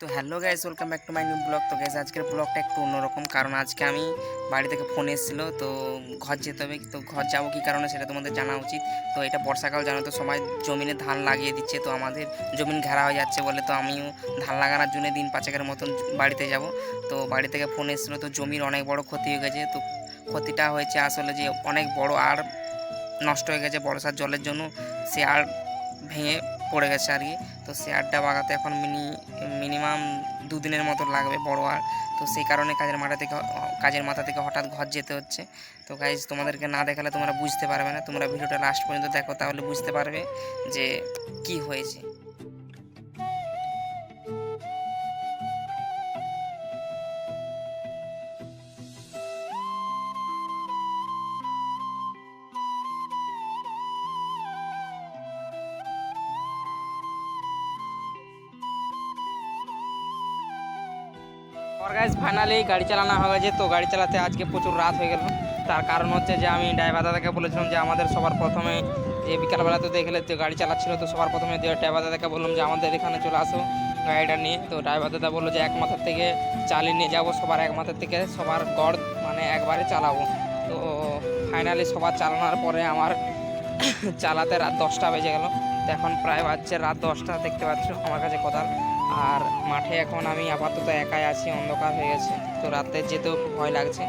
তো hello guys welcome back to my new blog তো guys আজকের ব্লগটা একটু অন্যরকম, কারণ আজকে আমি বাড়ি থেকে ফোন এসেছিল। তো ঘর যেতে হবে, তো ঘর যাব কী কারণে সেটা তোমাদের জানা উচিত। তো এটা বর্ষাকাল, জানো তো, সবাই জমিনে ধান লাগিয়ে দিচ্ছে, তো আমাদের জমিন ঘেরা হয়ে যাচ্ছে বলে তো আমিও ধান লাগানোর জন্য দিন পাঁচেকের মতন বাড়িতে যাব। তো বাড়ি থেকে ফোন এসেছিল, তো জমির অনেক বড় ক্ষতি হয়ে গেছে। তো ক্ষতিটা হয়েছে আসলে যে অনেক বড় আর নষ্ট হয়ে গেছে বর্ষার জলের জন্য। সে আর ভেঙে পড়ে গেছে আর কি। তো সে আরটা বাগাতে এখন মিনি দুদিনের মতো লাগবে বড় আর। তো সেই কারণে কাজের মাথা থেকে, কাজের মাথা থেকে হঠাৎ ঘর যেতে হচ্ছে। তো গাইজ তোমাদেরকে না দেখালে তোমরা বুঝতে পারবে না। তোমরা ভিডিওটা লাস্ট পর্যন্ত দেখো, তাহলে বুঝতে পারবে যে কি হয়েছে। আর গাইজ ফাইনালি গাড়ি চালানো হয়ে গেছে। তো গাড়ি চালাতে আজকে প্রচুর রাত হয়ে গেল। তার কারণ হচ্ছে যে আমি ড্রাইভার দাদাকে বলেছিলাম যে আমাদের সবার প্রথমে যে বিকালবেলা তো দেখলে তো গাড়ি চালাচ্ছিল, তো সবার প্রথমে ড্রাইভার দাদাকে বললাম যে আমাদের এখানে চলে আসো গাড়িটা নিয়ে। তো ড্রাইভার দাদা বলল যে এক মাথার থেকে চালিয়ে নিয়ে যাব, সবার এক মাথার থেকে সবার গড় মানে একবারে চালাবো। তো ফাইনালি সবার চালানোর পরে আমার চালাতে রাত দশটা বেজে গেল। তো এখন প্রায় বাজছে রাত দশটা, দেখতে পাচ্ছ আমার কাছে কথা আর মাঠে এখন আমি আপাতত একাই আছি, অন্ধকার হয়ে গেছে। তো রাতে যেতেও ভয় লাগছে।